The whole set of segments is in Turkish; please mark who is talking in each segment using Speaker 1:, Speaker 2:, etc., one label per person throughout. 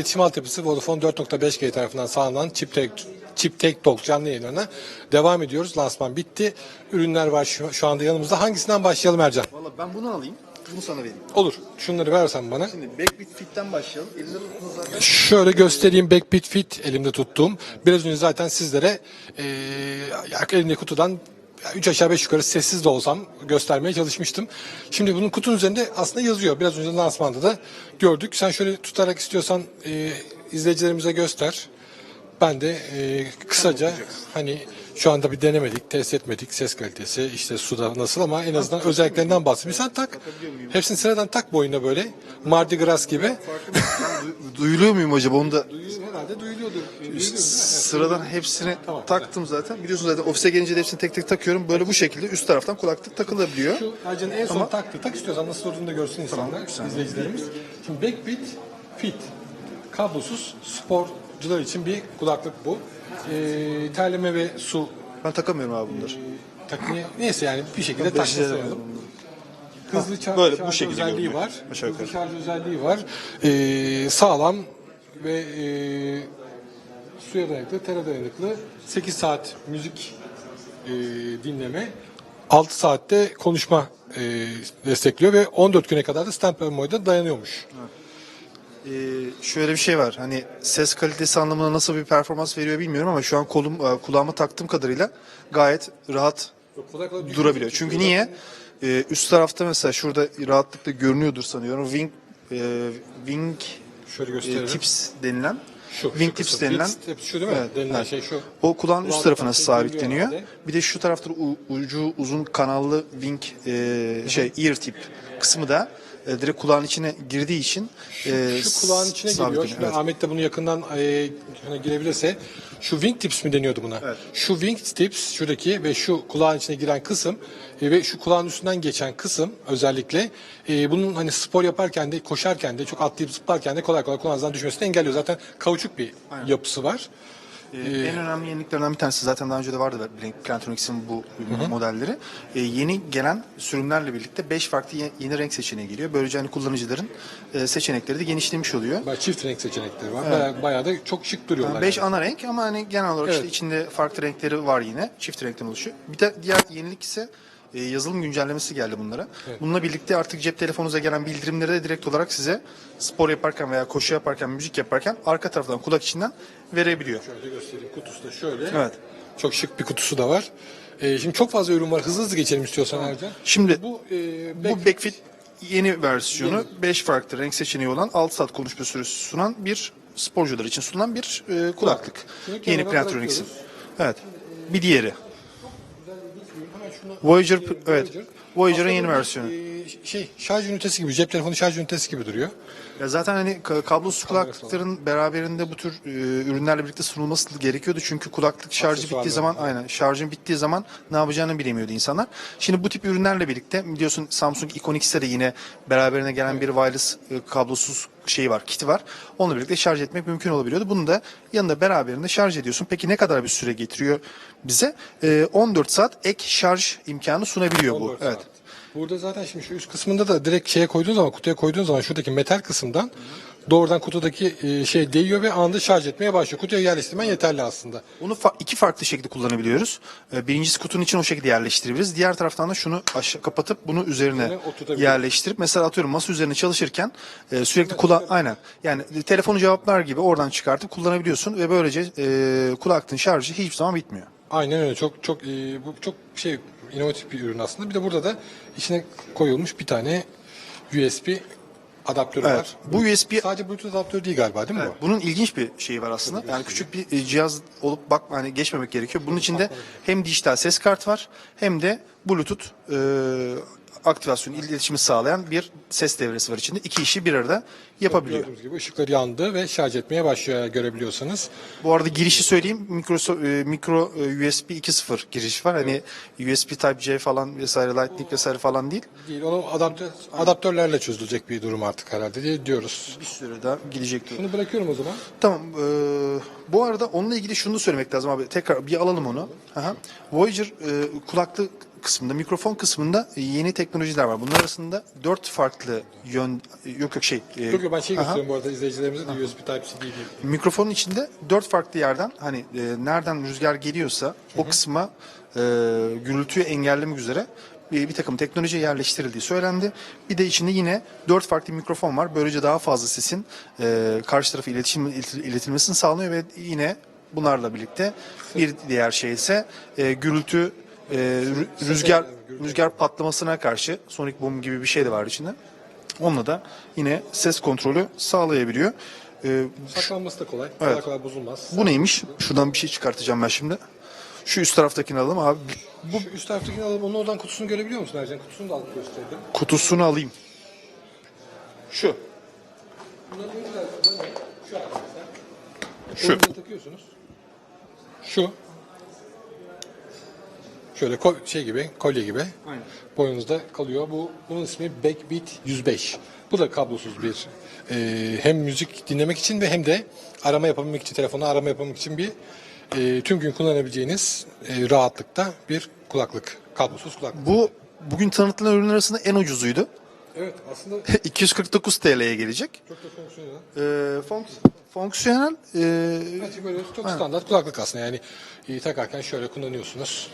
Speaker 1: İletişim altyapısı Vodafone 4.5G tarafından sağlanan Chip Tek Chip Tek Talk canlı yayınlarına devam ediyoruz. Lansman bitti. Ürünler var şu, şu anda yanımızda. Hangisinden başlayalım Ercan?
Speaker 2: Valla ben bunu alayım. Bunu sana vereyim.
Speaker 1: Olur. Şunları versen bana.
Speaker 2: Şimdi Backbeat Fit'ten başlayalım. Elinde tuttuğunuz zaten.
Speaker 1: Şöyle göstereyim Backbeat Fit elimde tuttuğum. Biraz önce zaten sizlere eee elimdeki kutudan 3 aşağı 5 yukarı sessiz de olsam göstermeye çalışmıştım. Şimdi bunun kutunun üzerinde aslında yazıyor. Biraz önce lansmanda da gördük. Sen şöyle tutarak istiyorsan eee, izleyicilerimize göster. Ben de eee, kısaca hani şu anda bir denemedik, test etmedik. Ses kalitesi, işte suda nasıl ama en azından özelliklerinden bahsedeyim. Sen tak. Hepsini sıradan tak boyuna böyle. Mardi Gras gibi.
Speaker 2: Du- Duyuluyor muyum acaba? Onu da
Speaker 1: Herhalde duyuluyordur.
Speaker 2: Sıradan hepsini taktım zaten. Biliyorsunuz zaten ofise gelince de hepsini tek tek takıyorum. Böyle bu şekilde üst taraftan kulaklık takılabiliyor.
Speaker 1: Şu Ercan'ın en son taktı. Tak istiyorsan nasıl olduğunu da görsün insanlar, izleyicilerimiz. Şimdi Backbeat Fit. Kablosuz sporcular için bir kulaklık bu. Ee, terleme ve su
Speaker 2: Ben takamıyorum abi bunları.
Speaker 1: takmaya neyse yani bir şekilde
Speaker 2: Ben beşe
Speaker 1: takmasayalım. Hızlı şarj,
Speaker 2: böyle bu
Speaker 1: şarj
Speaker 2: şekilde
Speaker 1: özelliği
Speaker 2: görünüyor.
Speaker 1: var.
Speaker 2: Aşağı
Speaker 1: Hızlı
Speaker 2: yukarı.
Speaker 1: şarj özelliği var. Ee, sağlam ve e, suya dayanıklı, tere dayanıklı. 8 saat müzik e, dinleme, 6 saatte konuşma e, destekliyor ve 14 güne kadar da stand boyda dayanıyormuş.
Speaker 2: Ee, şöyle bir şey var. Hani ses kalitesi anlamında nasıl bir performans veriyor bilmiyorum ama şu an kolum e, kulağıma taktığım kadarıyla gayet rahat durabiliyor. Çünkü niye? Ee, üst tarafta mesela şurada rahatlıkla görünüyordur sanıyorum. Wing e, Wing
Speaker 1: Şöyle
Speaker 2: e,
Speaker 1: gösterelim.
Speaker 2: tips denilen
Speaker 1: Şu,
Speaker 2: Wing
Speaker 1: şu
Speaker 2: denilen
Speaker 1: Tips, tips şu değil mi?
Speaker 2: Evet,
Speaker 1: Denilen
Speaker 2: evet.
Speaker 1: şey şu.
Speaker 2: O kulağın üst tarafına
Speaker 1: tarafı
Speaker 2: sabitleniyor. Bir de şu tarafta ucu uzun kanallı wing e, şey ear tip kısmı da e, direkt kulağın içine girdiği için e,
Speaker 1: Şu kulağın içine giriyor. Şimdi
Speaker 2: Evet.
Speaker 1: Ahmet de bunu yakından e, hani girebilirse şu wing tips mi deniyordu buna?
Speaker 2: Evet.
Speaker 1: Şu wing tips şuradaki ve şu kulağın içine giren kısım e, ve şu kulağın üstünden geçen kısım özellikle e, bunun hani spor yaparken de koşarken de çok atlayıp zıplarken de kolay kolay kulağınızdan düşmesini engelliyor. Zaten kauçuk bir yapısı var.
Speaker 2: Ee, en önemli yeniliklerden bir tanesi zaten daha önce de vardı Plantronics'in bu modelleri. Ee, yeni gelen sürümlerle birlikte 5 farklı ye- yeni renk seçeneği geliyor. Böylece hani kullanıcıların e, seçenekleri de genişlemiş oluyor.
Speaker 1: Bayağı çift renk seçenekleri var. Bayağı, bayağı da çok şık duruyorlar.
Speaker 2: 5
Speaker 1: yani.
Speaker 2: ana renk ama hani genel olarak
Speaker 1: Evet.
Speaker 2: işte içinde farklı renkleri var yine. Çift renkten oluşuyor. Bir de diğer yenilik ise e, yazılım güncellemesi geldi bunlara. Bununla birlikte artık cep telefonunuza gelen bildirimleri de direkt olarak size spor yaparken veya koşu yaparken, müzik yaparken arka taraftan kulak içinden verebiliyor.
Speaker 1: Şöyle göstereyim. Kutusu da şöyle.
Speaker 2: Evet.
Speaker 1: Çok şık bir kutusu da var. E, şimdi çok fazla ürün var. Hızlı hızlı geçelim istiyorsan Ercan.
Speaker 2: Şimdi
Speaker 1: Bu, e,
Speaker 2: Bu Backfit yeni versiyonu 5 farklı renk seçeneği olan 6 saat konuşma süresi sunan bir sporcular için sunulan bir e, kulaklık. Yeni Plantronics'in. Evet. Bir diğeri.
Speaker 1: Şunu-
Speaker 2: Voyager, evet. Voyager'ın
Speaker 1: Aslında
Speaker 2: yeni versiyonu.
Speaker 1: Şey, şarj ünitesi gibi, cep telefonu şarj ünitesi gibi duruyor.
Speaker 2: Ya zaten hani ka- kablosuz kulaklıkların beraberinde bu tür e, ürünlerle birlikte sunulması gerekiyordu. Çünkü kulaklık şarjı
Speaker 1: Aksesuarlar.
Speaker 2: bittiği zaman aynen şarjın bittiği zaman ne yapacağını bilemiyordu insanlar. Şimdi bu tip ürünlerle birlikte biliyorsun Samsung Icon X'te de yine beraberine gelen bir wireless e, kablosuz şeyi var, kiti var. Onunla birlikte şarj etmek mümkün olabiliyordu. Bunu da yanında beraberinde şarj ediyorsun. Peki ne kadar bir süre getiriyor bize? E, 14 saat ek şarj imkanı sunabiliyor bu.
Speaker 1: 14
Speaker 2: Evet.
Speaker 1: Burada zaten şimdi şu üst kısmında da direkt şeye koyduğun zaman, kutuya koyduğun zaman şuradaki metal kısımdan doğrudan kutudaki e, şey değiyor ve anında şarj etmeye başlıyor. Kutuya yerleştirmen yeterli aslında.
Speaker 2: Bunu fa- iki farklı şekilde kullanabiliyoruz. Ee, Birincisi kutunun için o şekilde yerleştirebiliriz. Diğer taraftan da şunu aşağı kapatıp bunu üzerine
Speaker 1: Üzerine oturtabiliriz.
Speaker 2: yerleştirip mesela atıyorum masa üzerine çalışırken e, sürekli kula aynen yani telefonu cevaplar gibi oradan çıkartıp kullanabiliyorsun ve böylece e, kulaklığın şarjı hiçbir zaman bitmiyor.
Speaker 1: Aynen öyle. Çok çok e, bu çok şey inovatif bir ürün aslında. Bir de burada da içine koyulmuş bir tane USB adaptörü
Speaker 2: Evet.
Speaker 1: var.
Speaker 2: Bu USB
Speaker 1: Sadece Bluetooth adaptörü değil galiba değil mi bu?
Speaker 2: Bunun ilginç bir şeyi var aslında. Yani küçük bir e, cihaz olup bak hani geçmemek gerekiyor. Bunun içinde hem dijital ses kart var hem de Bluetooth e, aktivasyon iletişimi sağlayan bir ses devresi var içinde. İki işi bir arada yapabiliyor.
Speaker 1: Gördüğünüz gibi ışıkları yandı ve şarj etmeye başlıyor görebiliyorsanız.
Speaker 2: Bu arada girişi söyleyeyim. Mikro, e, mikro e, USB 2.0 giriş var. Hani USB Type-C falan vesaire Lightning vesaire falan değil.
Speaker 1: Değil, onu adaptör, adaptörlerle çözülecek bir durum artık herhalde diye diyoruz.
Speaker 2: Bir süre daha gidecek diyor.
Speaker 1: Bunu bırakıyorum o zaman.
Speaker 2: Tamam. e, bu arada onunla ilgili şunu söylemek lazım abi. Tekrar bir alalım onu. Aha. Voyager e, kulaklık kısmında, mikrofon kısmında yeni teknolojiler var. Bunun arasında dört farklı yön, yok yok şey. e,
Speaker 1: Yok yok ben şey gösteriyorum bu arada izleyicilerimize de USB Type-C değil.
Speaker 2: Mikrofonun içinde dört farklı yerden hani e, nereden rüzgar geliyorsa o kısma e, gürültüyü engellemek üzere bir, bir takım teknoloji yerleştirildiği söylendi. Bir de içinde yine dört farklı mikrofon var. Böylece daha fazla sesin e, karşı tarafa iletişim ilet- iletilmesini sağlıyor ve yine bunlarla birlikte bir diğer şey ise e, gürültü e, rü- rüzgar rüzgar patlamasına karşı sonic boom gibi bir şey de var içinde. Onunla da yine ses kontrolü sağlayabiliyor. E,
Speaker 1: Saklanması da kolay. Kolay
Speaker 2: Evet.
Speaker 1: kolay bozulmaz.
Speaker 2: bu neymiş? Şuradan bir şey çıkartacağım ben şimdi. Şu üst taraftakini alalım abi.
Speaker 1: Bu üst taraftakini alalım. Onun oradan kutusunu görebiliyor musun Ercan? Kutusunu da alıp gösterdim.
Speaker 2: Kutusunu alayım. Şu.
Speaker 1: Bunların şu.
Speaker 2: Şu.
Speaker 1: Takıyorsunuz. Şu. Şöyle ko- şey gibi, kolye gibi.
Speaker 2: Aynen.
Speaker 1: Boynunuzda kalıyor. Bu bunun ismi Backbeat 105. Bu da kablosuz bir e, hem müzik dinlemek için ve hem de arama yapabilmek için, telefona arama yapabilmek için bir e, tüm gün kullanabileceğiniz e, rahatlıkta bir kulaklık. Kablosuz kulaklık.
Speaker 2: Bu bugün tanıtılan ürün arasında en ucuzuydu.
Speaker 1: Evet aslında
Speaker 2: 249 TL'ye gelecek.
Speaker 1: çok da fonksiyonel.
Speaker 2: Ee, fonks- fonksiyonel e,
Speaker 1: Gerçi böyle çok standart kulaklık aslında yani e, takarken şöyle kullanıyorsunuz.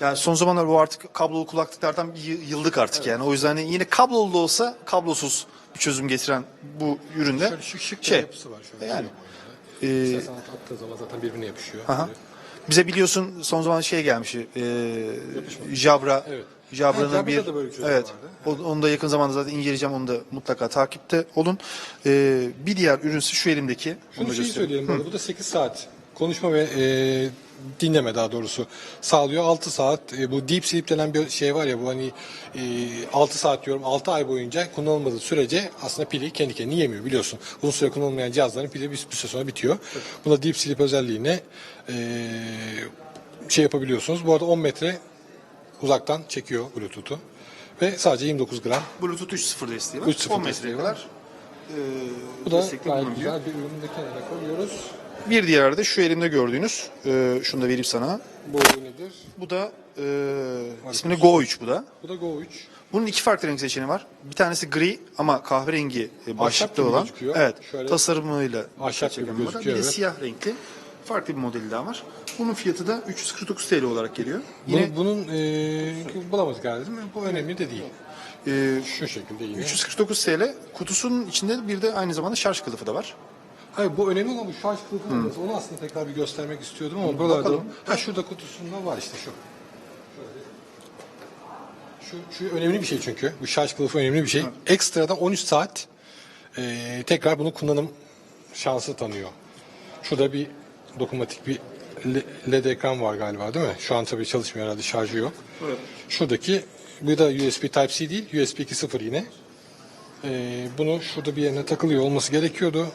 Speaker 2: Yani son zamanlar bu artık kablolu kulaklıklardan yıldık artık yani. O yüzden hani yine kablolu da olsa kablosuz bir çözüm getiren bu üründe
Speaker 1: Şöyle şık şık
Speaker 2: şey
Speaker 1: yapısı var şöyle.
Speaker 2: yani
Speaker 1: Ee, İstersen attığı zaman zaten birbirine yapışıyor.
Speaker 2: Aha. Bize biliyorsun son zaman şey gelmiş. E, Jabra.
Speaker 1: Evet. Ha,
Speaker 2: Jabra'nın
Speaker 1: Jabra'da
Speaker 2: bir evet.
Speaker 1: vardı.
Speaker 2: Onu da yakın zamanda zaten inceleyeceğim. Onu da mutlaka takipte olun. E, bir diğer ürünse şu elimdeki.
Speaker 1: Şunu şeyi
Speaker 2: göstereyim.
Speaker 1: söyleyelim. Bu da 8 saat konuşma ve e, dinleme daha doğrusu sağlıyor. 6 saat e, bu deep sleep denen bir şey var ya bu hani e, 6 saat diyorum 6 ay boyunca kullanılmadığı sürece aslında pili kendi kendini yemiyor biliyorsun. Uzun süre kullanılmayan cihazların pili bir, bir süre sonra bitiyor. Buna deep sleep özelliğine e, şey yapabiliyorsunuz. Bu arada 10 metre uzaktan çekiyor Bluetooth'u. Ve sadece 29 gram.
Speaker 2: Bluetooth 3.0 desteği var.
Speaker 1: 3.0
Speaker 2: 10
Speaker 1: desteği
Speaker 2: metreye
Speaker 1: var.
Speaker 2: kadar.
Speaker 1: Bu da gayet güzel bir ürünü de kenara koyuyoruz.
Speaker 2: Bir diğer de şu elimde gördüğünüz. E, şunu da vereyim sana.
Speaker 1: Bu nedir?
Speaker 2: Bu da e, ismini Go 3 bu da.
Speaker 1: Bu da Go 3.
Speaker 2: Bunun iki farklı renk seçeneği var. Bir tanesi gri ama kahverengi e, başlıklı
Speaker 1: gibi
Speaker 2: olan.
Speaker 1: gözüküyor.
Speaker 2: Evet.
Speaker 1: Şöyle
Speaker 2: tasarımıyla
Speaker 1: ahşap gibi
Speaker 2: çeken da.
Speaker 1: gözüküyor,
Speaker 2: Bir de
Speaker 1: evet.
Speaker 2: siyah renkli. Farklı bir modeli daha var. Bunun fiyatı da 349 TL olarak geliyor.
Speaker 1: Bunu,
Speaker 2: Yine
Speaker 1: bunun e, bulamadık herhalde değil mi? Bu önemli de değil.
Speaker 2: e,
Speaker 1: Şu şekilde yine.
Speaker 2: 349 TL. Kutusunun içinde bir de aynı zamanda şarj kılıfı da var.
Speaker 1: Hayır bu önemli olan bu şarj kılıfı olması. Onu aslında tekrar bir göstermek istiyordum ama buralarda...
Speaker 2: bakalım.
Speaker 1: Ha şurada kutusunda var işte şu. Şu, şu önemli bir şey çünkü. Bu şarj kılıfı önemli bir şey. Ekstradan 13 saat e, tekrar bunu kullanım şansı tanıyor. Şurada bir dokunmatik bir le- LED ekran var galiba değil mi? Şu an tabii çalışmıyor herhalde şarjı yok.
Speaker 2: Evet.
Speaker 1: Şuradaki bu da USB Type-C değil, USB 2.0 yine. Ee, bunu şurada bir yerine takılıyor olması gerekiyordu.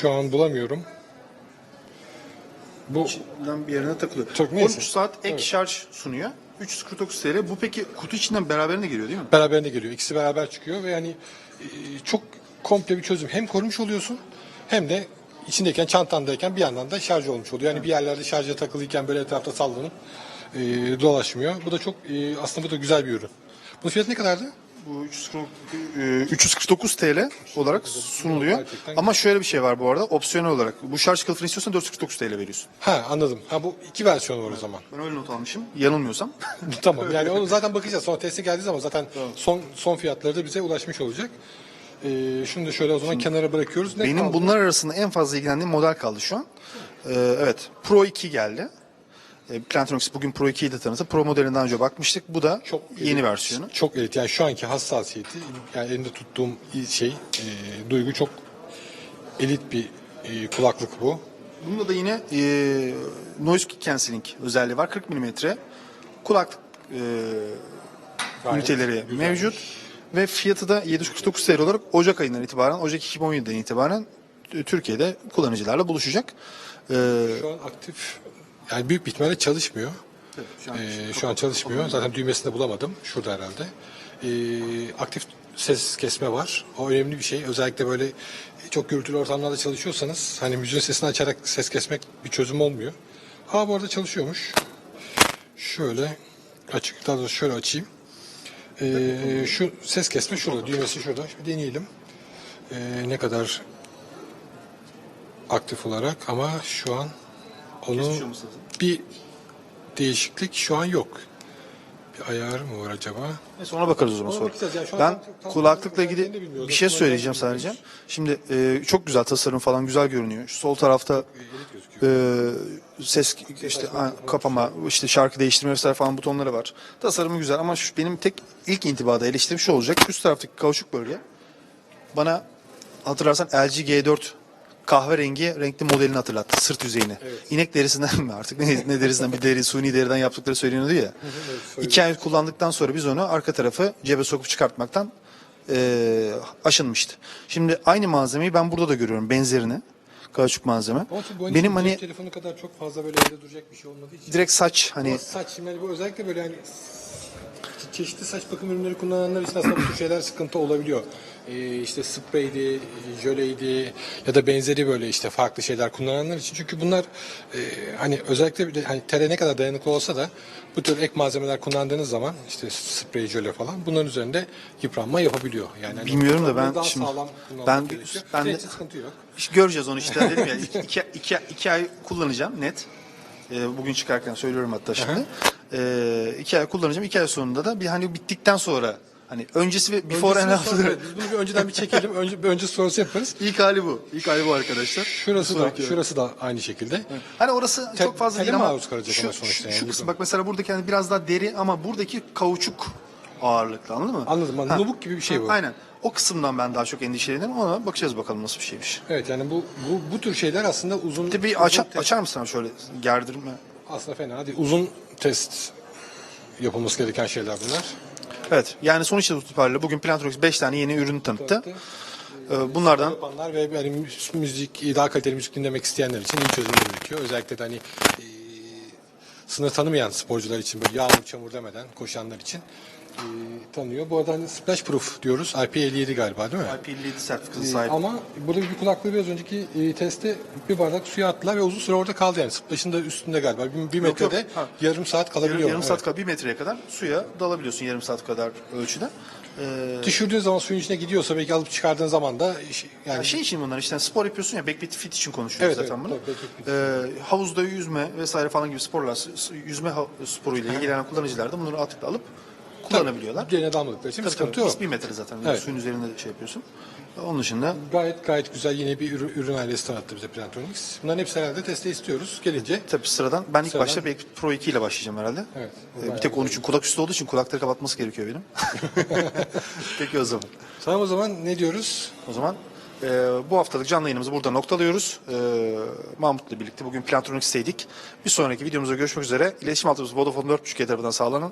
Speaker 1: Şu an bulamıyorum. Bu
Speaker 2: İçinden bir yerine takılıyor.
Speaker 1: Çok neyse.
Speaker 2: 13 saat ek
Speaker 1: Evet.
Speaker 2: şarj sunuyor. 349 TL. Bu peki kutu içinden beraberine geliyor değil mi?
Speaker 1: beraberinde geliyor. İkisi beraber çıkıyor ve yani e, çok komple bir çözüm. Hem korumuş oluyorsun hem de içindeyken çantandayken bir yandan da şarj olmuş oluyor. Yani bir yerlerde şarja takılıyken böyle etrafta sallanıp e, dolaşmıyor. Bu da çok e, aslında bu da güzel bir ürün. Bunun fiyatı ne kadardı?
Speaker 2: Bu 340 e, 349 TL olarak sunuluyor. Ama şöyle bir şey var bu arada. Opsiyonel olarak. Bu şarj kılıfını istiyorsan 449 TL veriyorsun.
Speaker 1: Ha anladım. Ha bu iki versiyon var o zaman.
Speaker 2: Ben öyle not almışım. Yanılmıyorsam.
Speaker 1: tamam yani onu zaten bakacağız. Sonra testi geldiği zaman zaten son son fiyatları da bize ulaşmış olacak. Ee, şunu da şöyle o zaman kenara bırakıyoruz. Ne
Speaker 2: Benim
Speaker 1: kaldı?
Speaker 2: bunlar arasında en fazla ilgilendiğim model kaldı şu an. Ee, evet. Pro 2 geldi. E, Plantronics bugün Pro 2'yi de tanıttı. Pro modelinden önce bakmıştık. Bu da
Speaker 1: çok
Speaker 2: yeni
Speaker 1: elit,
Speaker 2: versiyonu.
Speaker 1: Çok elit. Yani şu anki hassasiyeti yani elimde tuttuğum şey e, duygu çok elit bir e, kulaklık bu.
Speaker 2: Bunda da yine e, noise cancelling özelliği var. 40 mm kulaklık e,
Speaker 1: Gayet
Speaker 2: üniteleri
Speaker 1: güzel.
Speaker 2: mevcut. Ve fiyatı da 749 TL olarak Ocak ayından itibaren, Ocak 2017'den itibaren e, Türkiye'de kullanıcılarla buluşacak. E,
Speaker 1: Şu an aktif yani büyük bir ihtimalle çalışmıyor.
Speaker 2: şu an
Speaker 1: Ee, şu an çalışmıyor. Zaten düğmesini de bulamadım. Şurada herhalde. Ee, aktif ses kesme var. O önemli bir şey. Özellikle böyle çok gürültülü ortamlarda çalışıyorsanız hani müziğin sesini açarak ses kesmek bir çözüm olmuyor. Ha bu arada çalışıyormuş. Şöyle açık. Daha doğrusu şöyle açayım. Ee, şu ses kesme şurada. Düğmesi şurada. Şimdi deneyelim. Ee, ne kadar aktif olarak ama şu an onu bir değişiklik şu an yok. Bir ayar mı var acaba?
Speaker 2: Neyse ona bakarız o zaman
Speaker 1: Ona
Speaker 2: sonra.
Speaker 1: bakacağız yani. Şu an
Speaker 2: Ben
Speaker 1: tam- tam-
Speaker 2: kulaklıkla
Speaker 1: tam-
Speaker 2: ilgili
Speaker 1: bilmiyoruz.
Speaker 2: bir şey
Speaker 1: Aslında
Speaker 2: söyleyeceğim
Speaker 1: bilmiyoruz.
Speaker 2: sadece. Şimdi e, çok güzel tasarım falan güzel görünüyor. Şu sol tarafta e, ses işte ha, kapama, işte şarkı değiştirme vesaire falan butonları var. Tasarımı güzel ama şu, benim tek ilk intibada eleştirim şu olacak. Üst taraftaki kauçuk bölge bana hatırlarsan LG G4 kahverengi renkli modelini hatırlattı. Sırt yüzeyini. İnek derisinden mi artık ne, ne derisinden bir deri, suni deriden yaptıkları söyleniyordu ya. İki ay kullandıktan sonra biz onu arka tarafı cebe sokup çıkartmaktan eee aşınmıştı. Şimdi aynı malzemeyi ben burada da görüyorum benzerini. Kauçuk malzeme.
Speaker 1: Ama
Speaker 2: Benim hani
Speaker 1: telefonu kadar çok fazla böyle elde duracak bir şey olmadığı için.
Speaker 2: direkt saç hani
Speaker 1: Ama saç şimdi bu özellikle böyle hani çeşitli saç bakım ürünleri kullananlar için aslında bu tür şeyler sıkıntı olabiliyor. Ee, işte spreydi, jöleydi ya da benzeri böyle işte farklı şeyler kullananlar için. Çünkü bunlar e, hani özellikle bir de hani tere ne kadar dayanıklı olsa da bu tür ek malzemeler kullandığınız zaman işte sprey, jöle falan bunların üzerinde yıpranma yapabiliyor. Yani hani
Speaker 2: Bilmiyorum da ben
Speaker 1: daha
Speaker 2: şimdi-
Speaker 1: sağlam
Speaker 2: ben-
Speaker 1: gerekiyor.
Speaker 2: ben de-
Speaker 1: Şey için sıkıntı yok.
Speaker 2: Göreceğiz onu işte dedim ya iki, iki, iki, iki ay kullanacağım net. Ee, bugün çıkarken söylüyorum hatta şimdi. Ee, iki ay kullanacağım. iki ay sonunda da bir hani bittikten sonra hani öncesi ve before and after.
Speaker 1: sonra- Biz bunu bir önceden bir çekelim. Önce, bir önce sonrası yaparız.
Speaker 2: İlk hali bu. İlk hali bu arkadaşlar.
Speaker 1: Şurası da,
Speaker 2: Sonraki-
Speaker 1: şurası da aynı şekilde.
Speaker 2: Hani orası
Speaker 1: Te-
Speaker 2: çok fazla
Speaker 1: tele
Speaker 2: değil ama
Speaker 1: maruz kalacak
Speaker 2: şu,
Speaker 1: ama sonuçta
Speaker 2: şu,
Speaker 1: yani.
Speaker 2: şu kısım bak mesela buradaki hani biraz daha deri ama buradaki kauçuk ağırlıklı anladın mı?
Speaker 1: Anladım, anladım. Nubuk gibi bir şey bu.
Speaker 2: Aynen. O kısımdan ben daha çok endişelenirim ama bakacağız bakalım nasıl bir şeymiş.
Speaker 1: Evet yani bu bu, bu tür şeyler aslında uzun
Speaker 2: Bir de bir açar,
Speaker 1: te-
Speaker 2: açar mısın şöyle gerdirme?
Speaker 1: aslında fena değil. Uzun test yapılması gereken şeyler bunlar.
Speaker 2: Evet. Yani sonuç itibariyle bugün Plantronics 5 tane yeni ürün tanıttı. Ee, Bunlardan
Speaker 1: Yapanlar ve yani mü- müzik, daha kaliteli müzik dinlemek isteyenler için iyi çözüm üretiyor. Özellikle de hani e, sınır tanımayan sporcular için böyle yağmur çamur demeden koşanlar için e, tanıyor. Bu arada hani splash proof diyoruz. IP57 galiba değil mi?
Speaker 2: IP57 sertifikası
Speaker 1: Ee,
Speaker 2: sahibi.
Speaker 1: Ama burada bir kulaklığı biraz önceki e, testte bir bardak suya attılar ve uzun süre orada kaldı yani. Splash'ın da üstünde galiba. Bir, bir
Speaker 2: Yok, yok.
Speaker 1: metrede
Speaker 2: Ha.
Speaker 1: yarım saat
Speaker 2: Yarım,
Speaker 1: kalabiliyor.
Speaker 2: yarım
Speaker 1: Evet.
Speaker 2: saat kadar, bir metreye kadar suya dalabiliyorsun yarım saat kadar ölçüde. Ee,
Speaker 1: Düşürdüğün zaman suyun içine gidiyorsa belki alıp çıkardığın zaman da iş- yani
Speaker 2: Ya şey için bunlar işte spor yapıyorsun ya backbeat fit için konuşuyoruz
Speaker 1: Evet,
Speaker 2: zaten
Speaker 1: evet,
Speaker 2: bunu.
Speaker 1: tabii, backbeat fit.
Speaker 2: Ee, havuzda yüzme vesaire falan gibi sporlar, s- s- yüzme ha- sporuyla ilgilenen kullanıcılar da bunları atıp alıp kullanabiliyorlar.
Speaker 1: Gene dalmadıkları için bir
Speaker 2: Tabii,
Speaker 1: sıkıntı
Speaker 2: tabii.
Speaker 1: yok.
Speaker 2: Bir metre zaten
Speaker 1: Evet.
Speaker 2: suyun üzerinde şey yapıyorsun. Onun dışında
Speaker 1: Gayet gayet güzel yine bir ürün, ürün ailesi tanıttı bize Plantronics. Bunların hepsini herhalde teste istiyoruz. Gelince
Speaker 2: tabii sıradan ben ilk
Speaker 1: Sıradan.
Speaker 2: başta Backbeat Pro 2 ile başlayacağım herhalde.
Speaker 1: Evet, bu
Speaker 2: Ee, bir tek onun için kulak üstü olduğu için kulakları kapatması gerekiyor benim. Peki o zaman.
Speaker 1: tamam o zaman ne diyoruz?
Speaker 2: O zaman e, bu haftalık canlı yayınımızı burada noktalıyoruz. E, Mahmut'la birlikte bugün Plantronics'teydik. Bir sonraki videomuzda görüşmek üzere. İletişim altımız Vodafone 4.5G tarafından sağlanan